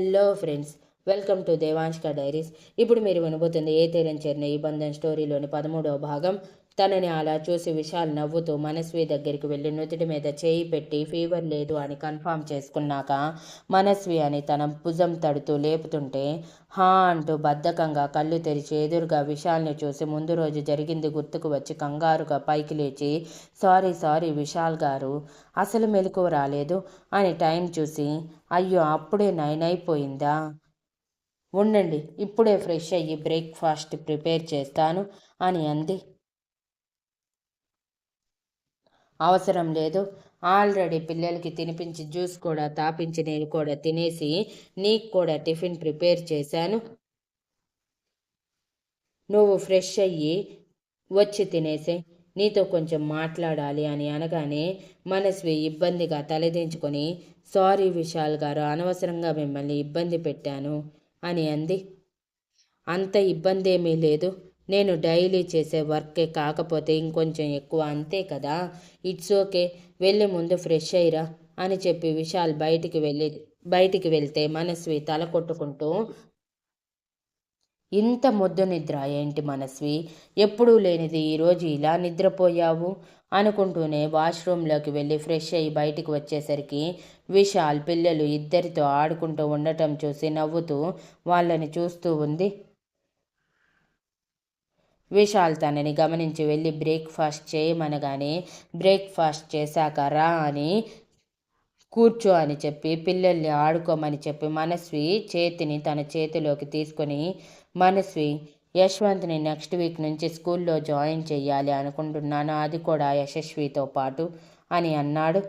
Hello friends welcome to Devanshka diaries ఇప్పుడు మీరు వినబోతుంది ఏ తేరం చేరిన ఈ బంధం స్టోరీలోని పదమూడవ భాగం. తనని అలా చూసి విశాల్ నవ్వుతూ మనస్వి దగ్గరికి వెళ్ళి నుదుటి మీద చేయి పెట్టి ఫీవర్ లేదు అని కన్ఫామ్ చేసుకున్నాక మనస్వి అని తన భుజం తడుతూ లేపుతుంటే హా అంటూ బద్ధకంగా కళ్ళు తెరిచి ఎదురుగా విశాల్ని చూసి ముందు రోజు జరిగింది గుర్తుకు వచ్చి కంగారుగా పైకి లేచి సారీ సారీ విశాల్ గారు అసలు మెలకు రాలేదు అని టైం చూసి అయ్యో అప్పుడే నైన్ అయిపోయిందా? ఉండండి ఇప్పుడే ఫ్రెష్ అయ్యి బ్రేక్ఫాస్ట్ ప్రిపేర్ చేస్తాను అని అంది. అవసరం లేదు. ఆల్రెడీ పిల్లలకి తినిపించి జ్యూస్ కూడా తాపించి నేను కూడా తినేసి నీకు కూడా టిఫిన్ ప్రిపేర్ చేశాను. నువ్వు ఫ్రెష్ అయ్యి వచ్చి తినేసే. నీతో కొంచెం మాట్లాడాలి అని అనగానే మనస్వి ఇబ్బందిగా తలదించుకొని సారీ విశాల్ గారు అనవసరంగా మిమ్మల్ని ఇబ్బంది పెట్టాను అని అంది. అంత ఇబ్బంది ఏమీ లేదు. నేను డైలీ చేసే వర్కే కాకపోతే ఇంకొంచెం ఎక్కువ అంతే కదా. ఇట్స్ ఓకే వెళ్ళి ముందు ఫ్రెష్ అయ్యిరా అని చెప్పి విశాల్ బయటికి వెళ్ళి బయటికి వెళ్తే మనస్వి తల కొట్టుకుంటూ ఇంత మొద్దు నిద్ర ఏంటి మనస్వి? ఎప్పుడూ లేనిది ఈరోజు ఇలా నిద్రపోయావు? అనుకుంటూనే వాష్రూమ్లోకి వెళ్ళి ఫ్రెష్ అయ్యి బయటికి వచ్చేసరికి విశాల్ పిల్లలు ఇద్దరితో ఆడుకుంటూ ఉండటం చూసి నవ్వుతూ వాళ్ళని చూస్తూ ఉంది. విశాల్ తనని గమనించి వెళ్ళి బ్రేక్ఫాస్ట్ చేయమనగానే బ్రేక్ఫాస్ట్ చేశాక రా అని కూర్చో అని చెప్పి పిల్లల్ని ఆడుకోమని చెప్పి మనస్వి చేతిని తన చేతిలోకి తీసుకొని మనస్వి యశ్వంత్ని నెక్స్ట్ వీక్ నుంచి స్కూల్లో జాయిన్ చేయాలి అనుకుంటున్నాను అది కూడా యశస్వితో పాటు అని అన్నాడు.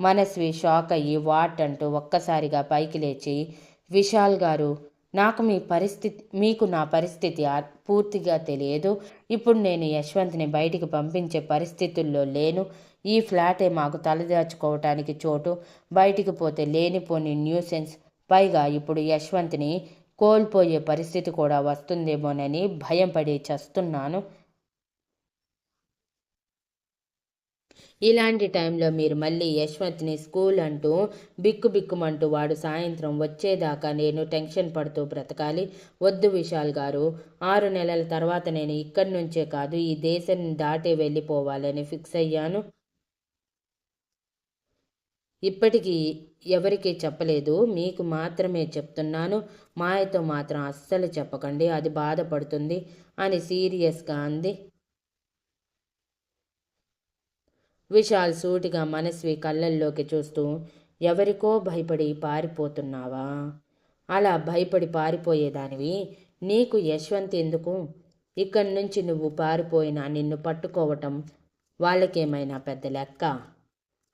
మనస్వి షాక్ అయ్యి వాట్ అంటూ ఒక్కసారిగా పైకి లేచి విశాల్ గారు నాకు మీ పరిస్థితి మీకు నా పరిస్థితి పూర్తిగా తెలియదు. ఇప్పుడు నేను యశ్వంత్ని బయటికి పంపించే పరిస్థితుల్లో లేను. ఈ ఫ్లాటే మాకు తలదాచుకోవటానికి చోటు. బయటికి పోతే లేనిపోని న్యూసెన్స్. పైగా ఇప్పుడు యశ్వంత్ని కోల్పోయే పరిస్థితి కూడా వస్తుందేమోనని భయం పడి చస్తున్నాను. ఇలాంటి టైంలో మీరు మళ్ళీ యశ్వంత్ని స్కూల్ అంటూ బిక్కు బిక్కుమంటూ వాడు సాయంత్రం వచ్చేదాకా నేను టెన్షన్ పడుతూ బ్రతకాలి. వద్దు విశాల్ గారు ఆరు నెలల తర్వాత నేను ఇక్కడి నుంచే కాదు ఈ దేశం దాటి వెళ్ళిపోవాలని ఫిక్స్ అయ్యాను. ఇప్పటికీ ఎవరికీ చెప్పలేదు మీకు మాత్రమే చెప్తున్నాను. మాయతో మాత్రం అస్సలు చెప్పకండి అది బాధపడుతుంది అని సీరియస్గా అంది. విశాల్ సూటిగా మనస్వి కళ్ళల్లోకి చూస్తూ ఎవరికో భయపడి పారిపోతున్నావా అలా భయపడి పారిపోయేదానివి. నీకు యశ్వంత్ ఎందుకు? ఇక్కడి నుంచి నువ్వు పారిపోయినా నిన్ను పట్టుకోవటం వాళ్ళకేమైనా పెద్ద లెక్క?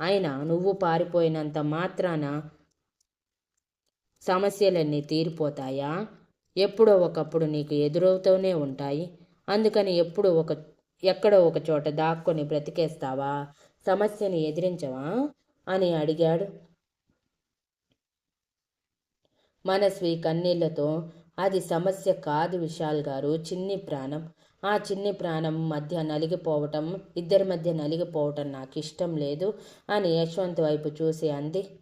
అయినా నువ్వు పారిపోయినంత మాత్రాన సమస్యలన్నీ తీరిపోతాయా? ఎప్పుడో ఒకప్పుడు నీకు ఎదురవుతూనే ఉంటాయి. అందుకని ఎప్పుడు ఒక ఎక్కడో ఒక చోట దాక్కొని బ్రతికేస్తావా? సమస్యని ఎదిరించవా? అని అడిగాడు. మనస్వి కన్నీళ్ళతో అది సమస్య కాదు విశాల్ గారు చిన్ని ప్రాణం. ఆ చిన్ని ప్రాణం మధ్య నలిగిపోవటం ఇద్దరి మధ్య నలిగిపోవటం నాకు ఇష్టం లేదు అని యశ్వంత్ వైపు చూసి అంది.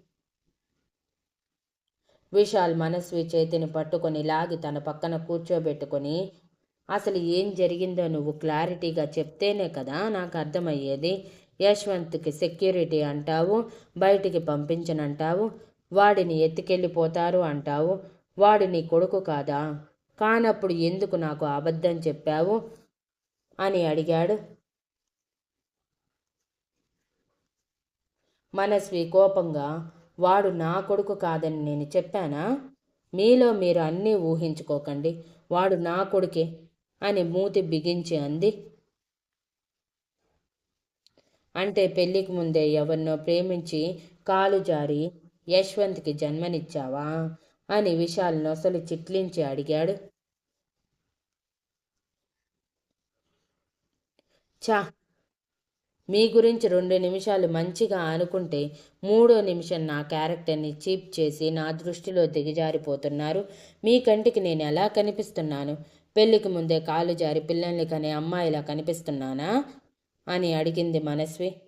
విశాల్ మనస్వి చేతిని పట్టుకొని లాగి తన పక్కన కూర్చోబెట్టుకొని అసలు ఏం జరిగిందో నువ్వు క్లారిటీగా చెప్తేనే కదా నాకు అర్థమయ్యేది. యశ్వంత్కి సెక్యూరిటీ అంటావు బయటికి పంపించనంటావు వాడిని ఎత్తుకెళ్ళిపోతారు అంటావు వాడు నీ కొడుకు కాదా? కానప్పుడు ఎందుకు నాకు అబద్ధం చెప్పావు? అని అడిగాడు. మనస్వి కోపంగా వాడు నా కొడుకు కాదని నేను చెప్పానా? మీలో మీరు అన్నీ ఊహించుకోకండి. వాడు నా కొడుకే. అని మూతి బిగించి అంది. అంటే పెళ్ళికి ముందే ఎవరినో ప్రేమించి కాలు జారి యశ్వంత్కి జన్మనిచ్చావా అని విశాల్ నొసలు చిట్లించి అడిగాడు. చా మీ గురించి రెండు నిమిషాలు మంచిగా అనుకుంటే మూడో నిమిషం నా క్యారెక్టర్ని చీప్ చేసి నా దృష్టిలో దిగజారిపోతున్నారు. మీ కంటికి నేను ఎలా కనిపిస్తున్నాను? పెళ్ళికి ముందే కాలు జారి పిల్లల్ని కనే అమ్మాయిలా కనిపిస్తున్నానా? అని అడిగింది మనస్వి.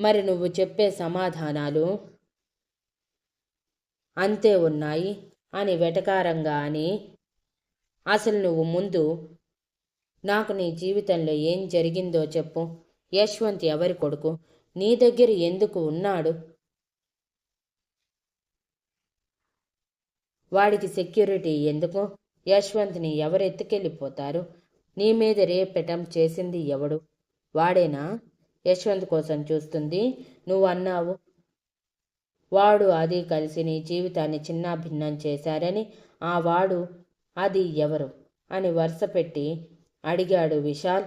మరి నువ్వు చెప్పే సమాధానాలు? అంతే ఉన్నాయి అని వెటకారంగా అని. అసలు నువ్వు ముందు నాకు నీ జీవితంలో ఏం జరిగిందో చెప్పు. యశ్వంత్ ఎవరి కొడుకు? నీ దగ్గర ఎందుకు ఉన్నాడు? వాడికి సెక్యూరిటీ ఎందుకు? యశ్వంత్ని ఎవరు ఎత్తుకెళ్ళిపోతారు నీ మీద రేపెటం చేసింది ఎవడు? వాడేనా? యశ్వంత్ కోసం చూస్తుంది. నువ్వు అన్నావు వాడు అది కలిసి నీ జీవితాన్ని చిన్నాభిన్నం చేశారని ఆ వాడు అది ఎవరు? అని వరుస పెట్టి అడిగాడు విశాల్.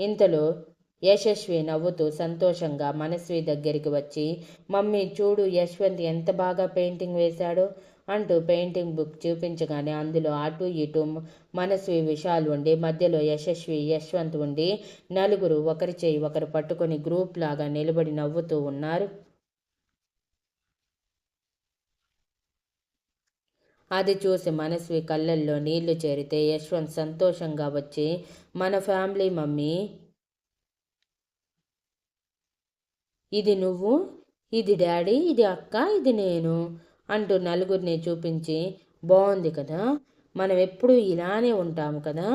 ఇంతలో యశస్వి నవ్వుతూ సంతోషంగా మనస్వి దగ్గరికి వచ్చి మమ్మీ చూడు యశ్వంత్ ఎంత బాగా పెయింటింగ్ వేశాడో. అంటూ పెయింటింగ్ బుక్ చూపించగానే అందులో అటు ఇటు మనస్వి విశాల్ ఉండి మధ్యలో యశస్వి యశ్వంత్ ఉండి నలుగురు ఒకరి చేయి ఒకరు పట్టుకొని గ్రూప్ లాగా నిలబడి నవ్వుతూ ఉన్నారు. అది చూసి మనస్వి కళ్ళల్లో నీళ్ళు చేరితే యశ్వంత్ సంతోషంగా వచ్చి మన ఫ్యామిలీ మమ్మీ. ఇది నువ్వు? ఇది డాడీ? ఇది అక్క? ఇది నేను? అంటూ నలుగురిని చూపించి బాగుంది కదా మనం ఎప్పుడూ ఇలానే ఉంటాము కదా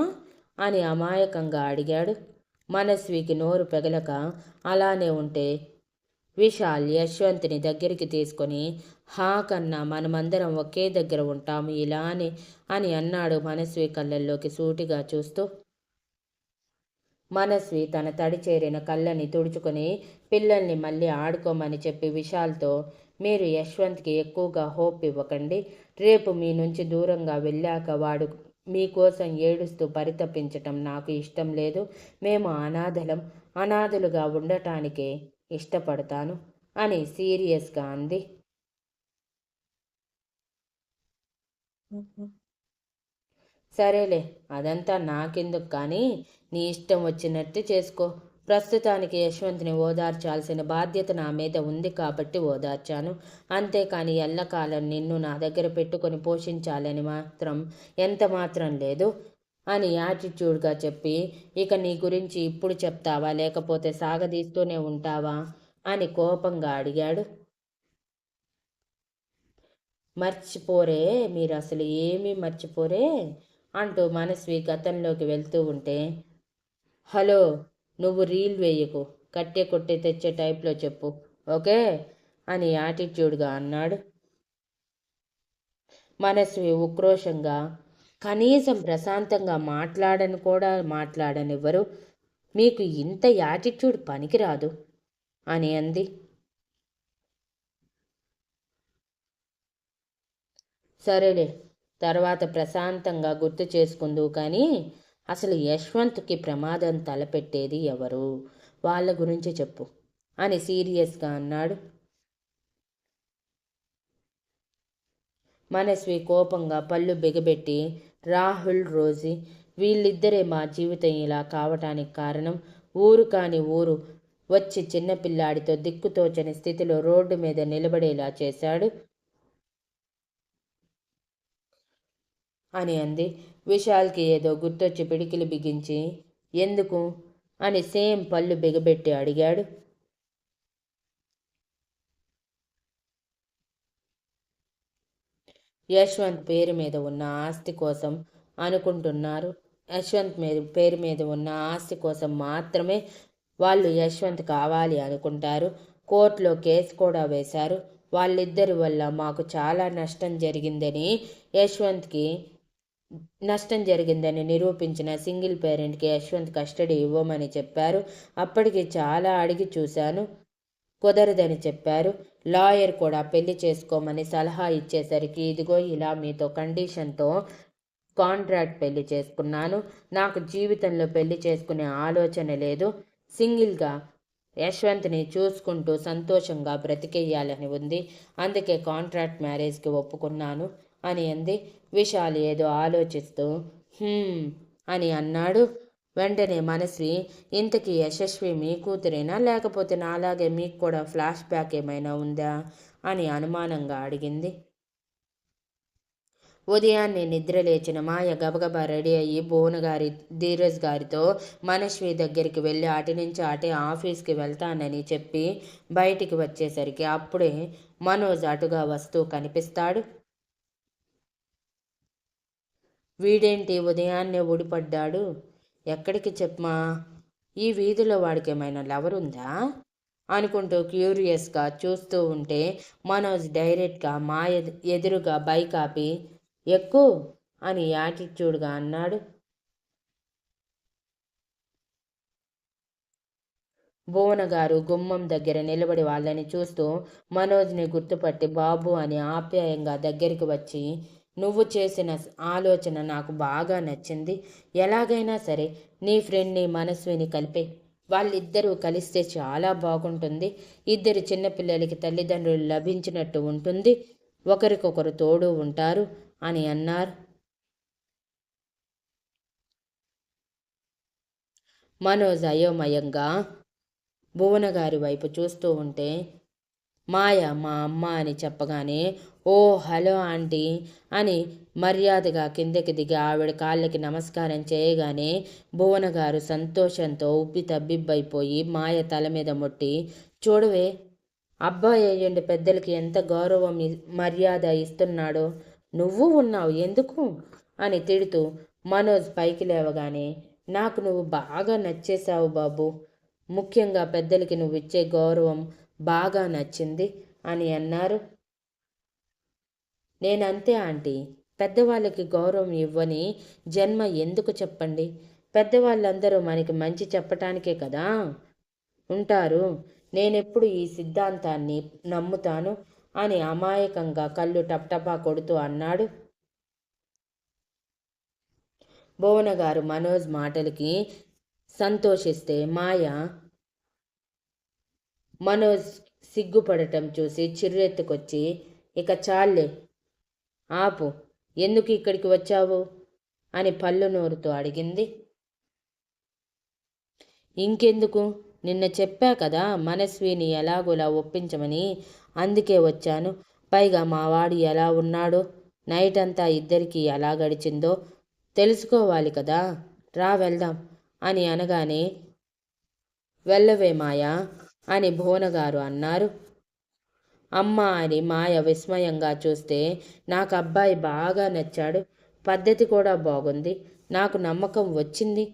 అని అమాయకంగా అడిగాడు. మనస్వికి నోరు పెగలక అలానే ఉంటే విశాల్ యశ్వంత్ని దగ్గరికి తీసుకొని హా కన్నా మనమందరం ఒకే దగ్గర ఉంటాము ఇలానే అని అన్నాడు మనస్వి కళ్ళల్లోకి సూటిగా చూస్తూ. మనస్వి తన తడి చేరిన కళ్ళని తుడుచుకొని పిల్లల్ని మళ్ళీ ఆడుకోమని చెప్పి విశాల్తో మీరు యశ్వంత్కి ఎక్కువగా హోప్ ఇవ్వకండి. రేపు మీ నుంచి దూరంగా వెళ్ళాక వాడు మీకోసం ఏడుస్తూ పరితపించటం నాకు ఇష్టం లేదు. మేము అనాథలం అనాథలుగా ఉండటానికే ఇష్టపడతాను అని సీరియస్గా అంది. సరేలే అదంతా నాకెందుకు కానీ నీ ఇష్టం వచ్చినట్టు చేసుకో. ప్రస్తుతానికి యశ్వంత్ని ఓదార్చాల్సిన బాధ్యత నా మీద ఉంది కాబట్టి ఓదార్చాను. అంతేకాని ఎల్లకాలం నిన్ను నా దగ్గర పెట్టుకొని పోషించాలని మాత్రం ఎంత మాత్రం లేదు అని యాటిట్యూడ్గా చెప్పి ఇక నీ గురించి ఇప్పుడు చెప్తావా? లేకపోతే సాగదీస్తూనే ఉంటావా? అని కోపంగా అడిగాడు. మర్చిపోరే మీరు అసలు ఏమీ మర్చిపోరే అంటూ మనస్వి గతంలోకి వెళ్తూ ఉంటే హలో నువ్వు రీల్ వేయకు కట్టే కొట్టే తెచ్చే టైప్లో చెప్పు ఓకే? అని యాటిట్యూడ్గా అన్నాడు. మనస్వి ఉక్రోషంగా కనీసం ప్రశాంతంగా మాట్లాడని కూడా మాట్లాడనివ్వరు. మీకు ఇంత యాటిట్యూడ్ పనికిరాదు అని అంది. సరేలే తర్వాత ప్రశాంతంగా గుర్తు చేసుకుందువు కానీ అసలు యశ్వంత్కి ప్రమాదం తలపెట్టేది ఎవరు? వాళ్ళ గురించి చెప్పు అని సీరియస్గా అన్నాడు. మనస్వి కోపంగా పళ్ళు బిగబెట్టి రాహుల్ రోజీ వీళ్ళిద్దరే మా జీవితం ఇలా కావటానికి కారణం. ఊరు కాని ఊరు వచ్చి చిన్నపిల్లాడితో దిక్కుతోచని స్థితిలో రోడ్డు మీద నిలబడేలా చేశాడు అని అంది. విశాల్కి ఏదో గుర్తొచ్చి పిడికిలు బిగించి ఎందుకు? అని సేమ్ పళ్ళు బిగబెట్టి అడిగాడు. యశ్వంత్ పేరు మీద ఉన్న ఆస్తి కోసం అనుకుంటున్నారు. యశ్వంత్ మీద పేరు మీద ఉన్న ఆస్తి కోసం మాత్రమే వాళ్ళు యశ్వంత్ కావాలి అనుకుంటారు. కోర్టులో కేసు కూడా వేశారు. వాళ్ళిద్దరి వల్ల మాకు చాలా నష్టం జరిగిందని యశ్వంత్కి నష్టం జరిగిందని నిరూపించిన సింగిల్ పేరెంట్కి యశ్వంత్ కస్టడీ ఇవ్వమని చెప్పారు. అప్పటికి చాలా అడిగి చూశాను. కుదరదని చెప్పారు. లాయర్ కూడా పెళ్ళి చేసుకోమని సలహా ఇచ్చేసరికి ఇదిగో ఇలా మీతో కండిషన్తో కాంట్రాక్ట్ పెళ్ళి చేసుకున్నాను. నాకు జీవితంలో పెళ్ళి చేసుకునే ఆలోచన లేదు. సింగిల్గా యశ్వంత్ని చూసుకుంటూ సంతోషంగా బ్రతికేయాలని ఉంది. అందుకే కాంట్రాక్ట్ మ్యారేజ్కి ఒప్పుకున్నాను. అని అంది. విశాల్ ఏదో ఆలోచిస్తూ అని అన్నాడు. వెంటనే మనస్వి ఇంతకీ యశస్వి మీ కూతురేనా? లేకపోతే నాలాగే మీకు కూడా ఫ్లాష్ బ్యాక్ ఏమైనా ఉందా? అని అనుమానంగా అడిగింది. ఉదయాన్నే నిద్ర లేచిన మాయ గబగబా రెడీ అయ్యి భువన గారి ధీరజ్ గారితో మనస్వి దగ్గరికి వెళ్ళి అటు నుంచి అటే ఆఫీస్కి వెళ్తానని చెప్పి బయటికి వచ్చేసరికి అప్పుడే మనోజ్ అటుగా వస్తూ కనిపిస్తాడు. వీడేంటి ఉదయాన్నే ఊడిపడ్డాడు? ఎక్కడికి చెప్పమా? ఈ వీధిలో వాడికి ఏమైనా లవర్ ఉందా? అనుకుంటూ క్యూరియస్గా చూస్తూ ఉంటే మనోజ్ డైరెక్ట్గా మా ఎదురుగా బైక్ ఆపి ఎక్కు అని యాటిట్యూడ్గా అన్నాడు. భువన గారు గుమ్మం దగ్గర నిలబడి వాళ్ళని చూస్తూ మనోజ్ని గుర్తుపట్టి బాబు అని ఆప్యాయంగా దగ్గరికి వచ్చి నువ్వు చేసిన ఆలోచన నాకు బాగా నచ్చింది. ఎలాగైనా సరే నీ ఫ్రెండ్ని మనస్విని కలిపే. వాళ్ళిద్దరూ కలిస్తే చాలా బాగుంటుంది. ఇద్దరు చిన్నపిల్లలకి తల్లిదండ్రులు లభించినట్టు ఉంటుంది. ఒకరికొకరు తోడు ఉంటారు అని అన్నారు. మనోజ్ అయోమయంగా భువనగారి వైపు చూస్తూ ఉంటే మాయ మా అమ్మ అని చెప్పగానే ఓ హలో ఆంటీ అని మర్యాదగా కిందకి దిగి ఆవిడ కాళ్ళకి నమస్కారం చేయగానే భువన గారు సంతోషంతో ఉబ్బి తబ్బిబ్బైపోయి మాయ తల మీద ముట్టి చూడవే అబ్బాయి అయ్యండి పెద్దలకి ఎంత గౌరవం మర్యాద ఇస్తున్నాడో నువ్వు ఉన్నావు ఎందుకు? అని తిడుతూ మనోజ్ పైకి లేవగానే నాకు నువ్వు బాగా నచ్చేశావు బాబు ముఖ్యంగా పెద్దలకి నువ్వు ఇచ్చే గౌరవం బాగా నచ్చింది అని అన్నారు. నేనంతే ఆంటీ. పెద్దవాళ్ళకి గౌరవం ఇవ్వని జన్మ ఎందుకు చెప్పండి? పెద్దవాళ్ళందరూ మనకి మంచి చెప్పటానికే కదా? ఉంటారు. నేనెప్పుడు ఈ సిద్ధాంతాన్ని నమ్ముతాను? అని అమాయకంగా కళ్ళు టప్టపా కొడుతూ అన్నాడు. భువన గారు మనోజ్ మాటలకి సంతోషిస్తే మాయ. మనోజ్ సిగ్గుపడటం చూసి చిర్రెత్తుకొచ్చి ఇక చాలే ఆపు ఎందుకు ఇక్కడికి వచ్చావు? అని పళ్ళు నోరుతో అడిగింది. ఇంకెందుకు? నిన్న చెప్పా కదా మనస్విని ఎలాగోలా ఒప్పించమని. అందుకే వచ్చాను. పైగా మావాడు ఎలా ఉన్నాడో నైట్ అంతా ఇద్దరికి ఎలా గడిచిందో తెలుసుకోవాలి కదా. రా వెళ్దాం అని అనగానే వెళ్ళవే మాయా అని భువనగారు అన్నారు. అమ్మ అని మాయ విస్మయంగా చూస్తే నాకు అబ్బాయి బాగా నచ్చాడు. పద్ధతి కూడా బాగుంది. నాకు నమ్మకం వచ్చింది.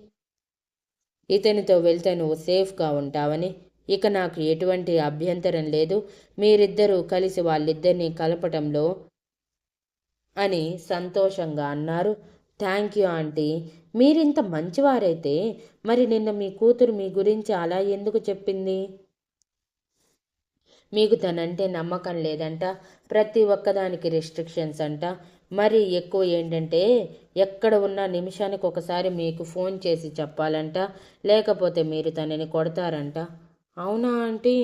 ఇతనితో వెళ్తే నువ్వు సేఫ్గా ఉంటావని. ఇక నాకు ఎటువంటి అభ్యంతరం లేదు. మీరిద్దరూ కలిసి వాళ్ళిద్దరినీ కలపటంలో అని సంతోషంగా అన్నారు. Thank you aunty. మీరింత మంచివారైతే మరి నిన్న మీ కూతురు మీ గురించి అలా ఎందుకు చెప్పింది? మీకు తనంటే నమ్మకం లేదంట. ప్రతి ఒక్కదానికి రిస్ట్రిక్షన్స్ అంట. మరి ఎక్కువ ఏంటంటే ఎక్కడ ఉన్న నిమిషానికి ఒకసారి మీకు ఫోన్ చేసి చెప్పాలంట. లేకపోతే మీరు తనని కొడతారంట. అవునా ఆంటీ?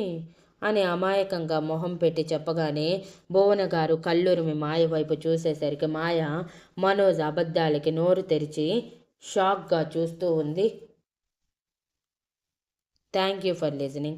అని అమాయకంగా మొహం పెట్టి చెప్పగానే భువన గారు కళ్ళురిమి మాయ వైపు చూసేసరికి మాయ మనోజ్ అబద్ధాలకి నోరు తెరిచి షాక్గా చూస్తూ ఉంది. Thank you for listening